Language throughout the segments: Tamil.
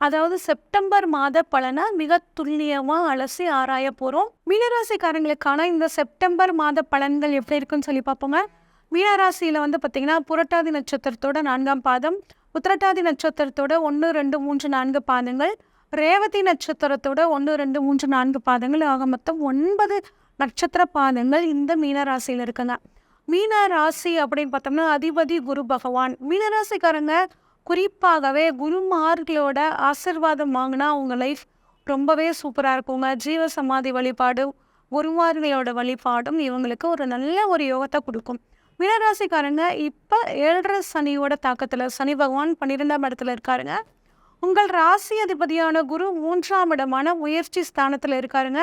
அதாவது செப்டம்பர் மாத பலனை மிக துல்லியமாக அலசி ஆராய போகிறோம் மீனராசிக்காரங்களுக்கான இந்த செப்டம்பர் மாத பலன்கள் எப்படி இருக்குன்னு சொல்லி பார்ப்போங்க. மீனராசியில் வந்து பார்த்திங்கன்னா புரட்டாதி நட்சத்திரத்தோட நான்காம் பாதம் உத்திரட்டாதி நட்சத்திரத்தோட ஒன்று ரெண்டு மூன்று நான்கு பாதங்கள் ரேவதி நட்சத்திரத்தோட ஒன்று ரெண்டு மூன்று நான்கு பாதங்கள் ஆக மொத்தம் ஒன்பது நட்சத்திர பாதங்கள் இந்த மீனராசியில் இருக்குங்க. மீனராசி அப்படின்னு பார்த்தோம்னா அதிபதி குரு பகவான். மீனராசிக்காரங்க குறிப்பாகவே குருமார்களோட ஆசிர்வாதம் வாங்கினா அவங்க லைஃப் ரொம்பவே சூப்பராக இருக்குங்க. ஜீவ சமாதி வழிபாடு குருமார்களோட வழிபாடும் இவங்களுக்கு ஒரு நல்ல ஒரு யோகத்தை கொடுக்கும். மீனராசிக்காரங்க இப்போ ஏழரை சனியோட தாக்கத்தில் சனி பகவான் பன்னிரெண்டாம் இடத்துல இருக்காருங்க. உங்கள் ராசி அதிபதியான குரு மூன்றாம் இடமான உயர்ச்சி ஸ்தானத்தில் இருக்காருங்க.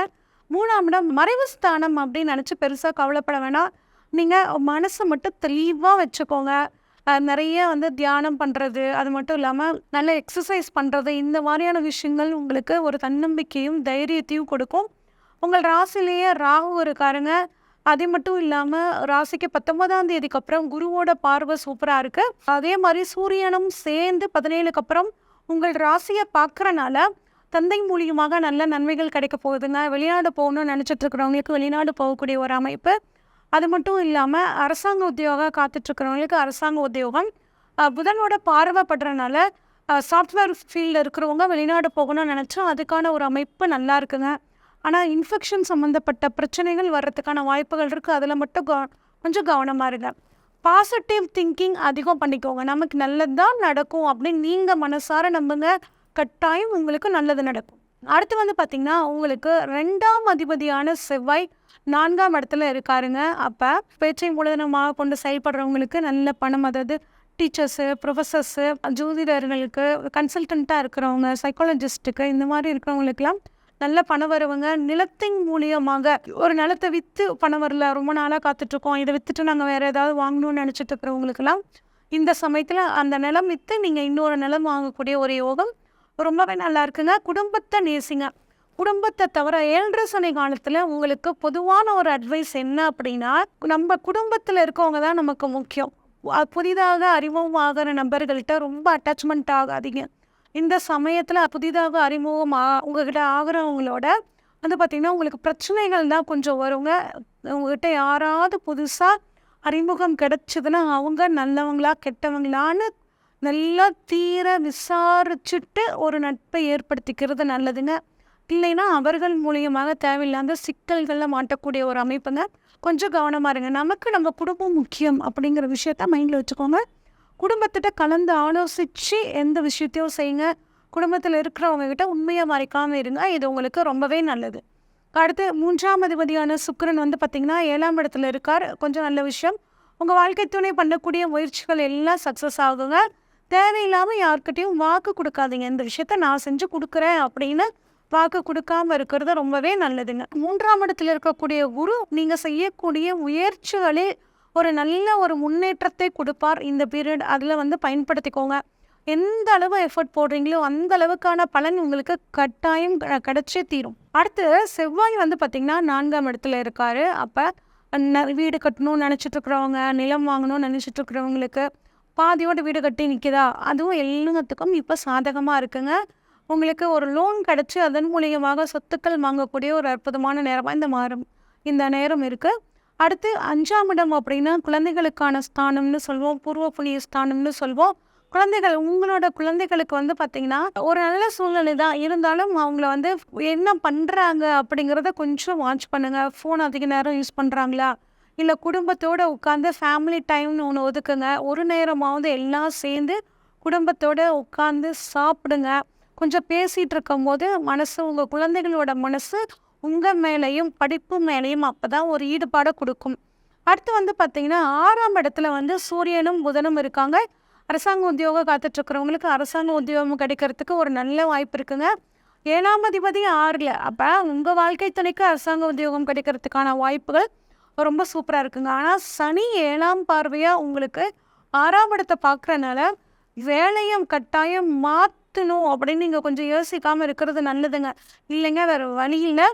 மூணாம் இடம் மறைவு ஸ்தானம் அப்படின்னு நினச்சி பெருசாக கவலைப்பட வேணாம். நீங்கள் மனசை மட்டும் தெளிவாக வச்சுக்கோங்க. நிறைய வந்து தியானம் பண்ணுறது அது மட்டும் இல்லாமல் நல்ல எக்ஸசைஸ் பண்ணுறது இந்த மாதிரியான விஷயங்கள் உங்களுக்கு ஒரு தன்னம்பிக்கையும் தைரியத்தையும் கொடுக்கும். உங்கள் ராசிலேயே ராகு இருக்காருங்க. அது மட்டும் இல்லாமல் ராசிக்கு பத்தொன்பதாம் தேதிக்கு அப்புறம் குருவோட பார்வை சூப்பராக இருக்குது அதே மாதிரி சூரியனும் சேர்ந்து பதினேழுக்கு அப்புறம் உங்கள் ராசியை பார்க்குறனால தந்தை மூலியமாக நல்ல நன்மைகள் கிடைக்க போகுதுங்க. வெளிநாடு போகணும்னு நினச்சிட்டு இருக்கிறவங்களுக்கு வெளிநாடு போகக்கூடிய ஒரு அமைப்பு. அது மட்டும் இல்லாமல் அரசாங்க உத்தியோகம் காத்துட்ருக்கிறவங்களுக்கு அரசாங்க உத்தியோகம் புதனோட பார்வைப்படுறதுனால சாஃப்ட்வேர் ஃபீல்டில் இருக்கிறவங்க வெளிநாடு போகணும்னு நினச்சா அதுக்கான ஒரு அமைப்பு நல்லா இருக்குங்க. ஆனால் இன்ஃபெக்ஷன் சம்மந்தப்பட்ட பிரச்சனைகள் வர்றதுக்கான வாய்ப்புகள் இருக்குது அதில் மட்டும் கவ கொஞ்சம் கவனமாக இருங்க. பாசிட்டிவ் திங்கிங் அதிகம் பண்ணிக்கோங்க. நமக்கு நல்லது தான் நடக்கும் அப்படின்னு நீங்கள் மனசார நம்புங்க. கட்டாயம் உங்களுக்கு நல்லது நடக்கும். அடுத்து வந்து பார்த்திங்கன்னா உங்களுக்கு ரெண்டாம் அதிபதியான செவ்வாய் நான்காம் இடத்துல இருக்காருங்க. அப்போ பேச்சை மூலதனமாக கொண்டு செயல்படுறவங்களுக்கு நல்ல பணம் அதாவது டீச்சர்ஸு ப்ரொஃபஸர்ஸு ஜோதிடர்களுக்கு கன்சல்டண்ட்டாக இருக்கிறவங்க சைக்காலஜிஸ்ட்டுக்கு இந்த மாதிரி இருக்கிறவங்களுக்கெல்லாம் நல்ல பணம் வருவங்க. நிலத்தின் மூலியமாக ஒரு நிலத்தை விற்று பணம் வரல ரொம்ப நாளாக காத்துட்ருக்கோம். இதை விற்றுட்டு நாங்கள் வேறு ஏதாவது வாங்கணும்னு நினச்சிட்டு இருக்கிறவங்களுக்கெல்லாம் இந்த சமயத்தில் அந்த நிலம் விற்று நீங்கள் இன்னொரு நிலம் வாங்கக்கூடிய ஒரு யோகம் ரொம்பவே நல்லா இருக்குங்க. குடும்பத்தை நேசிங்க. குடும்பத்தை தவிர ஏழரை சனி காலத்தில் உங்களுக்கு பொதுவான ஒரு அட்வைஸ் என்ன அப்படின்னா நம்ம குடும்பத்தில் இருக்கவங்க தான் நமக்கு முக்கியம். புதிதாக புதிதாக அறிமுகமாகிற நபர்கள்ட்ட ரொம்ப அட்டாச்மெண்ட் ஆகாதீங்க. இந்த சமயத்தில் புதிதாக அறிமுகம் ஆ உங்ககிட்ட ஆகிறவங்களோட வந்து பார்த்திங்கன்னா உங்களுக்கு பிரச்சனைகள் தான் கொஞ்சம் வருங்க. உங்ககிட்ட யாராவது புதுசாக அறிமுகம் கிடச்சிதுன்னா அவங்க நல்லவங்களா கெட்டவங்களான்னு நல்லா தீர விசாரிச்சுட்டு ஒரு நட்பை ஏற்படுத்திக்கிறது நல்லதுங்க. இல்லைன்னா அவர்கள் மூலியமாக தேவையில்லாத சிக்கல்களில் மாட்டக்கூடிய ஒரு அமைப்புங்க. கொஞ்சம் கவனமாக இருங்க. நமக்கு நம்ம குடும்பம் முக்கியம் அப்படிங்கிற விஷயத்த மைண்டில் வச்சுக்கோங்க. குடும்பத்திட்ட கலந்து ஆலோசித்து எந்த விஷயத்தையும் செய்யுங்க. குடும்பத்தில் இருக்கிறவங்க கிட்ட உண்மையை மறைக்காமல் இருங்க. இது உங்களுக்கு ரொம்பவே நல்லது. அடுத்து மூன்றாம் அதிபதியான சுக்கரன் வந்து பார்த்திங்கன்னா ஏழாம் இடத்துல இருக்கார். கொஞ்சம் நல்ல விஷயம். உங்கள் வாழ்க்கை துணை பண்ணக்கூடிய முயற்சிகள் எல்லாம் சக்ஸஸ் ஆகுங்க. தேவையில்லாமல் யார்கிட்டயும் வாக்கு கொடுக்காதீங்க. இந்த விஷயத்த நான் செஞ்சு கொடுக்குறேன் அப்படின்னு வாக்கு கொடுக்காம இருக்கிறது ரொம்பவே நல்லதுங்க. மூன்றாம் இடத்துல இருக்கக்கூடிய குரு நீங்கள் செய்யக்கூடிய முயற்சிகளே ஒரு நல்ல ஒரு முன்னேற்றத்தை கொடுப்பார் இந்த பீரியட் அதில் வந்து பயன்படுத்திக்கோங்க. எந்த அளவு எஃபர்ட் போடுறீங்களோ அந்த அளவுக்கான பலன் உங்களுக்கு கட்டாயம் க- கிடைச்சே தீரும். அடுத்து செவ்வாய் வந்து பார்த்திங்கன்னா நான்காம் இடத்துல இருக்காரு. அப்போ வீடு கட்டணும்னு நினச்சிட்ருக்குறவங்க நிலம் வாங்கணும்னு நினச்சிட்ருக்குறவங்களுக்கு பாதியோட வீடு கட்டி நிற்கிதா அதுவும் எல்லாத்துக்கும் இப்போ சாதகமாக இருக்குங்க. உங்களுக்கு ஒரு லோன் கிடச்சி அதன் மூலியமாக சொத்துக்கள் வாங்கக்கூடிய ஒரு அற்புதமான நேரமாக இந்த மாறும். இந்த நேரம் இருக்குது அடுத்து அஞ்சாம் இடம் அப்படின்னா குழந்தைகளுக்கான ஸ்தானம்னு சொல்வோம். பூர்வ புண்ணிய ஸ்தானம்னு சொல்வோம். குழந்தைகள் உங்களோட குழந்தைகளுக்கு வந்து பார்த்தீங்கன்னா ஒரு நல்ல சூழ்நிலை தான். இருந்தாலும் அவங்கள வந்து என்ன பண்ணுறாங்க அப்படிங்கிறத கொஞ்சம் வாட்ச் பண்ணுங்கள் ஃபோன் அதிக நேரம் யூஸ் பண்ணுறாங்களா இல்லை குடும்பத்தோடு உட்காந்து ஃபேமிலி டைம்னு ஒன்று ஒதுக்குங்க. ஒரு நேரமாவது எல்லாம் சேர்ந்து குடும்பத்தோடு உட்காந்து சாப்பிடுங்க. கொஞ்சம் பேசிகிட்டு இருக்கும்போது மனசு உங்கள் குழந்தைகளோட மனசு உங்கள் மேலேயும் படிப்பு மேலேயும் அப்போ தான் ஒரு ஈடுபாடை கொடுக்கும். அடுத்து வந்து பார்த்திங்கன்னா ஆறாம் இடத்துல வந்து சூரியனும் புதனும் இருக்காங்க. அரசாங்க உத்தியோகம் காத்துட்ருக்கிறவங்களுக்கு அரசாங்க உத்தியோகம் கிடைக்கிறதுக்கு ஒரு நல்ல வாய்ப்பு இருக்குங்க. ஏழாம் அதிபதி ஆறில். அப்போ உங்கள் வாழ்க்கை துணைக்கு அரசாங்க உத்தியோகம் கிடைக்கிறதுக்கான வாய்ப்புகள் ரொம்ப சூப்பராக இருக்குங்க. ஆனால் சனி ஏழாம் பார்வையாக உங்களுக்கு ஆறாம் இடத்தை பார்க்குறனால வேலையும் கட்டாயம் மாற்றணும் அப்படின்னு நீங்கள் கொஞ்சம் யோசிக்காமல் இருக்கிறது நல்லதுங்க. இல்லைங்க வேறு வழியில்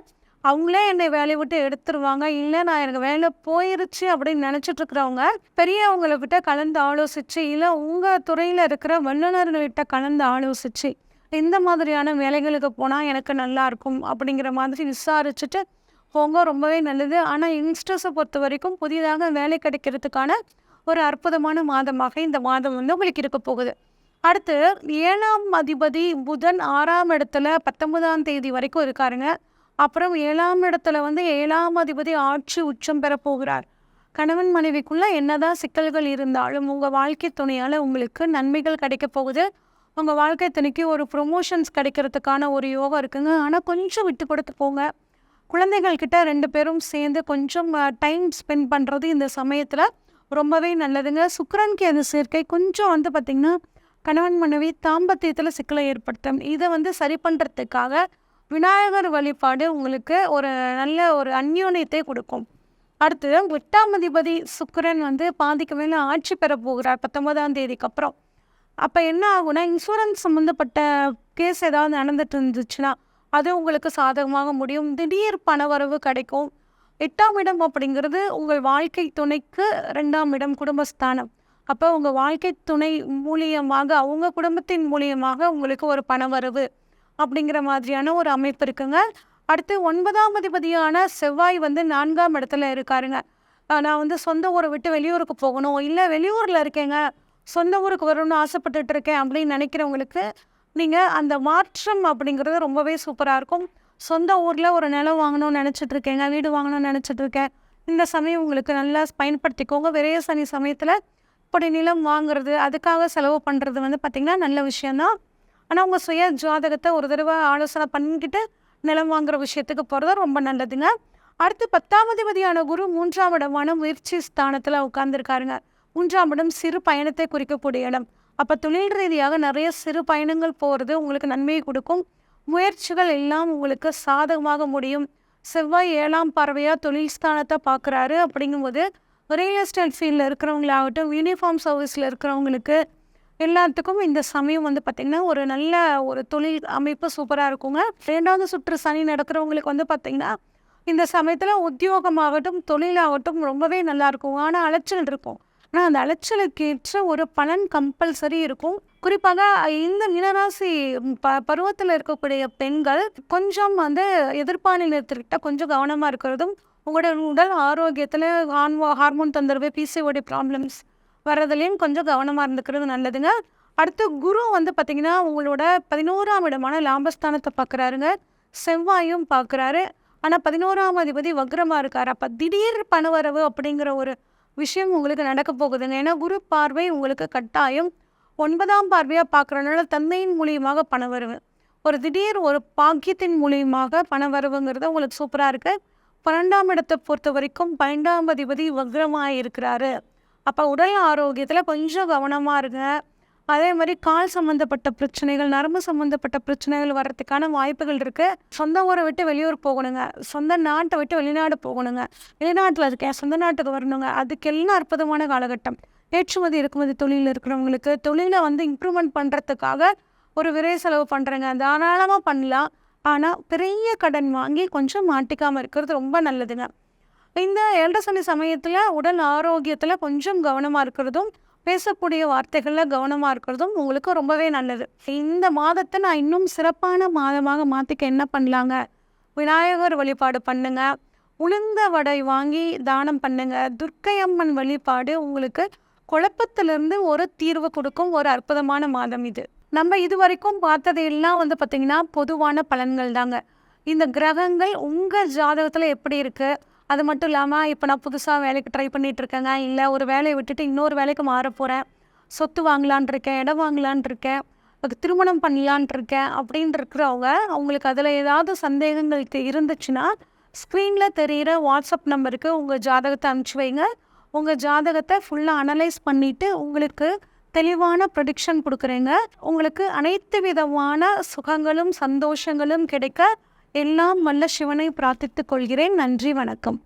அவங்களே என்னை வேலையை விட்டு எடுத்துருவாங்க. இல்லை நான் எனக்கு வேலை போயிருச்சு அப்படின்னு நினச்சிட்டு இருக்கிறவங்க பெரியவங்களை விட்ட கலந்து ஆலோசித்து இல்லை உங்கள் துறையில் இருக்கிற வல்லுநர்கள்கிட்ட கலந்து ஆலோசித்து இந்த மாதிரியான வேலைகளுக்கு போனால் எனக்கு நல்லா இருக்கும் அப்படிங்கிற மாதிரி விசாரிச்சுட்டு போங்க ரொம்பவே நல்லது. ஆனால் யங்ஸ்டர்ஸை பொறுத்த வரைக்கும் புதிதாக வேலை கிடைக்கிறதுக்கான ஒரு அற்புதமான மாதமாக இந்த மாதம் வந்து உங்களுக்கு இருக்க போகுது. அடுத்து ஏழாம் அதிபதி புதன் ஆறாம் இடத்துல பத்தொன்பதாம் தேதி வரைக்கும் இருக்காருங்க. அப்புறம் ஏழாம் இடத்துல வந்து ஏழாம் அதிபதி ஆட்சி உச்சம் பெற போகிறார். கணவன் மனைவிக்குள்ளே என்னதான் சிக்கல்கள் இருந்தாலும் உங்கள் வாழ்க்கை துணையால் உங்களுக்கு நன்மைகள் கிடைக்க போகுது. உங்கள் வாழ்க்கை துணைக்கு ஒரு ப்ரொமோஷன்ஸ் கிடைக்கிறதுக்கான ஒரு யோகம் இருக்குங்க. ஆனால் கொஞ்சம் விட்டு கொடுத்து போங்க. குழந்தைகள்கிட்ட ரெண்டு பேரும் சேர்ந்து கொஞ்சம் டைம் ஸ்பெண்ட் பண்ணுறது இந்த சமயத்தில் ரொம்பவே நல்லதுங்க. சுக்கிரனுக்கு அந்த சேர்க்கை கொஞ்சம் வந்து பார்த்திங்கன்னா கணவன் மனைவி தாம்பத்தியத்தில் சிக்கலை ஏற்படுத்தும். இதை வந்து சரி பண்ணுறதுக்காக விநாயகர் வழிபாடு உங்களுக்கு ஒரு நல்ல ஒரு அந்யோன்யத்தை கொடுக்கும். அடுத்தது எட்டாம் அதிபதி சுக்கிரன் வந்து பாதிக்கு மேலே ஆட்சி பெற போகிறார் பத்தொன்பதாம் தேதிக்கு அப்புறம். அப்போ என்ன ஆகும்னா இன்சூரன்ஸ் சம்மந்தப்பட்ட கேஸ் ஏதாவது நடந்துட்டு இருந்துச்சுன்னா அது உங்களுக்கு சாதகமாக முடியும். திடீர் பணவரவு கிடைக்கும். எட்டாம் இடம் அப்படிங்கிறது உங்கள் வாழ்க்கை துணைக்கு ரெண்டாம் இடம் குடும்பஸ்தானம். அப்போ உங்கள் வாழ்க்கை துணை மூலியமாக அவங்க குடும்பத்தின் மூலியமாக உங்களுக்கு ஒரு பணவரவு அப்படிங்கிற மாதிரியான ஒரு அமைப்பு இருக்குங்க. அடுத்து ஒன்பதாம் அதிபதியான செவ்வாய் வந்து நான்காம் இடத்துல இருக்காருங்க. நான் வந்து சொந்த ஊரை விட்டு வெளியூருக்கு போகணும். இல்லை வெளியூரில் இருக்கேங்க. சொந்த ஊருக்கு வரணும்னு ஆசைப்பட்டுட்டு இருக்கேன் அப்படின்னு நினைக்கிறவங்களுக்கு நீங்கள் அந்த மாற்றம் அப்படிங்கிறது ரொம்பவே சூப்பராக இருக்கும். சொந்த ஊரில் ஒரு நிலம் வாங்கணும்னு நினச்சிட்ருக்கேங்க வீடு வாங்கணும்னு நினச்சிட்ருக்கேன் இந்த சமயம் உங்களுக்கு நல்லா பயன்படுத்திக்கோங்க. விரைய சனி சமயத்தில் இப்படி நிலம் வாங்குறது அதுக்காக செலவு பண்ணுறது வந்து பார்த்திங்கன்னா நல்ல விஷயந்தான் ஆனால் உங்கள் சுய ஜாதகத்தை ஒரு தடவை ஆலோசனை பண்ணிக்கிட்டு நிலம் வாங்குற விஷயத்துக்கு போகிறது ரொம்ப நல்லதுங்க. அடுத்து பத்தாம் அதிபதியான குரு மூன்றாம் இடமான முயற்சி ஸ்தானத்தில் உட்கார்ந்துருக்காருங்க. மூன்றாம் இடம் சிறு பயணத்தை குறிக்கக்கூடிய இடம். அப்போ தொழில் ரீதியாக நிறைய சிறு பயணங்கள் போகிறது உங்களுக்கு நன்மையை கொடுக்கும். முயற்சிகள் எல்லாம் உங்களுக்கு சாதகமாக முடியும். செவ்வாய் ஏழாம் பறவையாக தொழில் ஸ்தானத்தை பார்க்குறாரு அப்படிங்கும்போது ரியல் எஸ்டேட் ஃபீல்டில் இருக்கிறவங்களாகட்டும் யூனிஃபார்ம் சர்வீஸில் இருக்கிறவங்களுக்கு எல்லாத்துக்கும் இந்த சமயம் வந்து பார்த்திங்கன்னா ஒரு நல்ல ஒரு தொழில் அமைப்பு சூப்பராக இருக்குங்க. ரெண்டாவது சுற்று சனி நடக்கிறவங்களுக்கு வந்து பார்த்திங்கன்னா இந்த சமயத்தில் உத்தியோகமாகட்டும் தொழிலாகட்டும் ரொம்பவே நல்லா இருக்கும். ஆனால் அலைச்சல் இருக்கும். ஆனால் அந்த அலைச்சலுக்கேற்ற ஒரு பலன் கம்பல்சரி இருக்கும். குறிப்பாக இந்த நிலராசி ப பருவத்தில் இருக்கக்கூடிய பெண்கள் கொஞ்சம் வந்து எதிர்பாலினத்திற்கிட்ட கொஞ்சம் கவனமாக இருக்கிறதும் உங்களோட உடல் ஆரோக்கியத்தில் ஹார்மோ ஹார்மோன் தொந்தரவு பிசிஓடி ப்ராப்ளம்ஸ் வர்றதுலேயும் கொஞ்சம் கவனமாக இருந்துக்கிறது நல்லதுங்க. அடுத்து குரு வந்து பார்த்திங்கன்னா உங்களோட பதினோராம் இடமான லாபஸ்தானத்தை பார்க்குறாருங்க செவ்வாயும் பார்க்குறாரு ஆனால் பதினோராம் அதிபதி வக்ரமாக இருக்கார். அப்போ திடீர் பணவரவு அப்படிங்கிற ஒரு விஷயம் உங்களுக்கு நடக்க போகுதுங்க. ஏன்னா குரு பார்வை உங்களுக்கு கட்டாயம் ஒன்பதாம் பார்வையாக பார்க்குறனால தந்தையின் மூலியமாக பணவரவு ஒரு திடீர் ஒரு பாக்கியத்தின் மூலியமாக பணவரவுங்கிறது உங்களுக்கு சூப்பராக இருக்குது பன்னெண்டாம் இடத்தை பொறுத்த வரைக்கும் பன்னெண்டாம் அதிபதி வக்ரமாக இருக்கிறாரு. அப்போ உடல் ஆரோக்கியத்தில் கொஞ்சம் கவனமாக இருங்க. அதே மாதிரி கால் சம்மந்தப்பட்ட பிரச்சனைகள் நரம்பு சம்மந்தப்பட்ட பிரச்சனைகள் வர்றதுக்கான வாய்ப்புகள் இருக்குது சொந்த ஊரை விட்டு வெளியூர் போகணுங்க. சொந்த நாட்டை விட்டு வெளிநாடு போகணுங்க. வெளிநாட்டில் இருக்கேன் சொந்த நாட்டுக்கு வரணுங்க. அதுக்கெல்லாம் அற்புதமான காலகட்டம். ஏற்றுமதி இறக்குமதி தொழிலில் இருக்கிறவங்களுக்கு தொழிலை வந்து இம்ப்ரூவ்மெண்ட் பண்ணுறதுக்காக ஒரு விரை செலவு பண்ணுறேங்க தாராளமாக பண்ணலாம். ஆனால் பெரிய கடன் வாங்கி கொஞ்சம் மாட்டிக்காமல் இருக்கிறது ரொம்ப நல்லதுங்க. இந்த ஏழரை சனி சமயத்தில் உடல் ஆரோக்கியத்தில் கொஞ்சம் கவனமாக இருக்கிறதும் பேசக்கூடிய வார்த்தைகளில் கவனமாக இருக்கிறதும் உங்களுக்கு ரொம்பவே நல்லது. இந்த மாதத்தை நான் இன்னும் சிறப்பான மாதமாக மாற்றிக்க என்ன பண்ணலாங்க? விநாயகர் வழிபாடு பண்ணுங்க. உளுந்த வடை வாங்கி தானம் பண்ணுங்க. துர்க்கை அம்மன் வழிபாடு உங்களுக்கு குழப்பத்திலிருந்து ஒரு தீர்வு கொடுக்கும் ஒரு அற்புதமான மாதம் இது. நம்ம இது வரைக்கும் பார்த்தது எல்லாம் வந்து பார்த்திங்கன்னா பொதுவான பலன்கள் தாங்க. இந்த கிரகங்கள் உங்கள் ஜாதகத்தில் எப்படி இருக்குது அது மட்டும் இல்லாமல் இப்போ நான் புதுசாக வேலைக்கு ட்ரை பண்ணிகிட்ருக்கேங்க இருக்கேங்க. இல்லை ஒரு வேலையை விட்டுட்டு இன்னொரு வேலைக்கு மாற போகிறேன் சொத்து வாங்கலான் இருக்கேன் இடம் வாங்கலான் இருக்கேன். அதுக்கு திருமணம் பண்ணலான் இருக்கேன் அப்படின்னு இருக்கிறவங்க அவங்களுக்கு அதில் ஏதாவது சந்தேகங்களுக்கு இருந்துச்சுன்னா ஸ்க்ரீனில் தெரிகிற வாட்ஸ்அப் நம்பருக்கு உங்கள் ஜாதகத்தை அனுப்பிச்சி வைங்க. உங்கள் ஜாதகத்தை ஃபுல்லாக அனலைஸ் பண்ணிவிட்டு உங்களுக்கு தெளிவான ப்ரொடிக்ஷன் கொடுக்குறேங்க. உங்களுக்கு அனைத்து விதமான சுகங்களும் சந்தோஷங்களும் கிடைக்க எல்லாம் வல்ல சிவனை பிரார்த்தித்துக் கொள்கிறேன். நன்றி வணக்கம்.